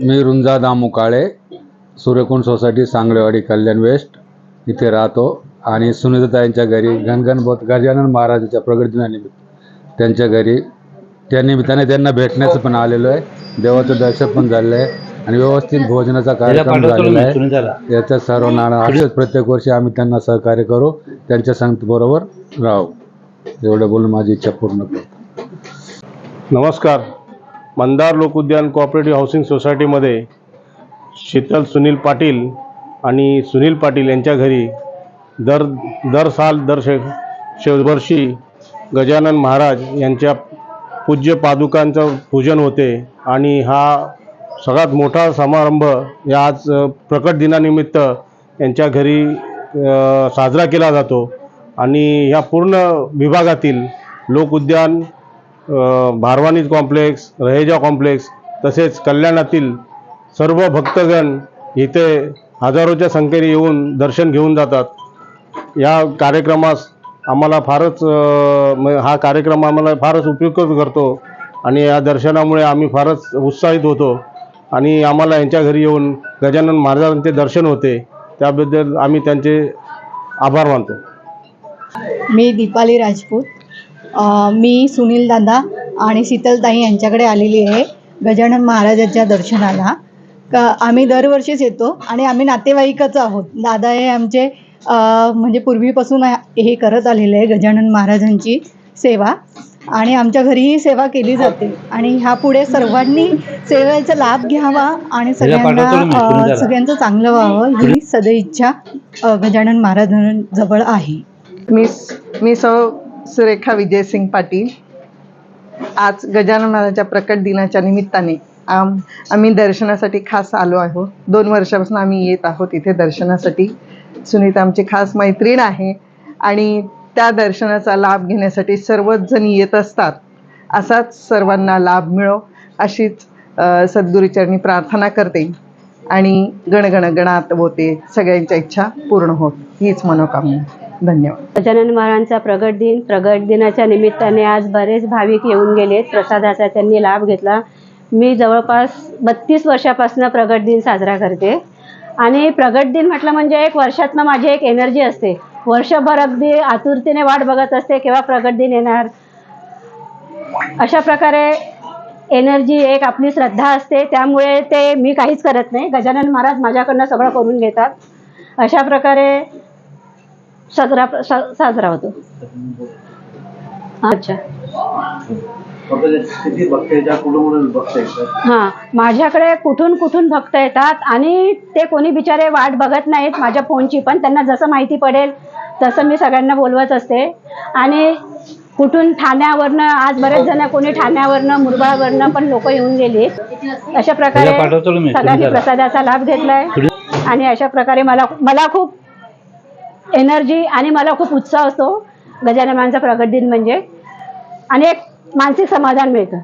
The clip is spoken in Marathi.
मी रुंजा दामू काळे सूर्यकुंड सोसायटी सांगळेवाडी कल्याण वेस्ट. इथे राहतो. आणि सुनीताताईंच्या घरी गणगणबोत गजानन महाराजाच्या प्रगट दिनानिमित्त त्यांच्या घरी त्या निमित्ताने त्यांना भेटण्याचं पण आलेलो आहे. देवाचं दर्शन पण झालेलं आहे. आणि व्यवस्थित भोजनाचा कार्यक्रम झालेला आहे. याच्या सर्वांना असेच प्रत्येक वर्षी आम्ही त्यांना सहकार्य करू. त्यांच्या संगतीबरोबर राहू. एवढं बोलून माझी इच्छा पूर्ण करतो. नमस्कार. मंदार लोकउद्यान कोऑपरेटिव्ह हाऊसिंग सोसायटीमध्ये शीतल सुनील पाटील आणि सुनील पाटील यांच्या घरी दर दर साल दर शे शेवर्षी गजानन महाराज यांच्या पूज्य पादुकांचं पूजन होते आणि हा सगळ्यात मोठा समारंभ या आज प्रकट दिनानिमित्त यांच्या घरी साजरा केला जातो. आणि ह्या पूर्ण विभागातील लोकउद्यान भारवानीज कॉम्प्लेक्स रहेजा कॉम्प्लेक्स तसेच कल्याणातील सर्व भक्तगण इथे हजारोच्या संख्येने येऊन दर्शन घेऊन जातात. या कार्यक्रमास आम्हाला फारच म- हा कार्यक्रम आम्हाला फारच उपयुक्त करतो आणि या दर्शनामुळे आम्ही फारच उत्साहित होतो आणि आम्हाला यांच्या घरी येऊन गजानन महाराजांचे दर्शन होते. त्याबद्दल आम्ही त्यांचे आभार मानतो. मी दीपाली राजपूत. मी सुनील दादा आणि शीतलताई यांच्याकडे आलेली आहे गजानन महाराजांच्या दर्शनाला. का आम्ही दरवर्षीच येतो आणि आम्ही नातेवाईकच आहोत. दादा हे आमचे म्हणजे पूर्वीपासून हे करत आलेले आहे गजानन महाराजांची सेवा आणि आमच्या घरीही सेवा केली जाते आणि ह्यापुढे सर्वांनी सेवेचा लाभ घ्यावा आणि सगळ्यांना सगळ्यांचं चांगलं व्हावं ही सदैच्छा गजानन महाराजांजवळ आहे. मी मी सौ सुरेखा विजयसिंग पाटील. आज गजानन महाराजांच्या प्रकट दिनाच्या निमित्ताने आम आम्ही दर्शनासाठी खास आलो आहोत. दोन वर्षापासून आम्ही येत आहोत इथे दर्शनासाठी. सुनीता आमची खास मैत्रीण आहे आणि त्या दर्शनाचा लाभ घेण्यासाठी सर्वच जण येत असतात. असाच सर्वांना लाभ मिळो अशीच अ, सद्गुरूचरणी प्रार्थना करते आणि गणगण गणात होते. सगळ्यांच्या इच्छा पूर्ण होत. हीच मनोकामना. धन्यवाद. गजानन महाराजांचा प्रगट दिन प्रगट दिनाच्या निमित्ताने आज बरेच भाविक येऊन गेलेत प्रसादाचा त्यांनी लाभ घेतला. मी जवळपास बत्तीस वर्षापासून प्रगट दिन साजरा करते. आणि प्रगट दिन म्हटलं म्हणजे एक वर्षातनं माझी एक एनर्जी असते. वर्षभर अगदी आतुरतेने वाट बघत असते केव्हा प्रगट दिन येणार. अशा प्रकारे एनर्जी एक आपली श्रद्धा असते. त्यामुळे ते मी काहीच करत नाही. गजानन महाराज माझ्याकडनं सगळं करून घेतात. अशा प्रकारे साजरा सा- साजरा होतो. अच्छा. हां माझ्याकडे कुठून कुठून भक्त येतात आणि ते कोणी बिचारे वाट बघत नाहीत माझ्या फोनची पण त्यांना जसं माहिती पडेल तसं मी सगळ्यांना बोलवत असते. आणि कुठून ठाण्यावरनं आज बरेच जण कोणी ठाण्यावरनं मुरबाळवरनं पण लोक येऊन गेली. अशा प्रकारे सगळ्यांनी प्रसादाचा लाभ घेतलाय. आणि अशा प्रकारे मला मला खूप एनर्जी आणि मला खूप उत्साह असतो गजाननांचा प्रगट दिन म्हणजे. आणि एक मानसिक समाधान मिळतं.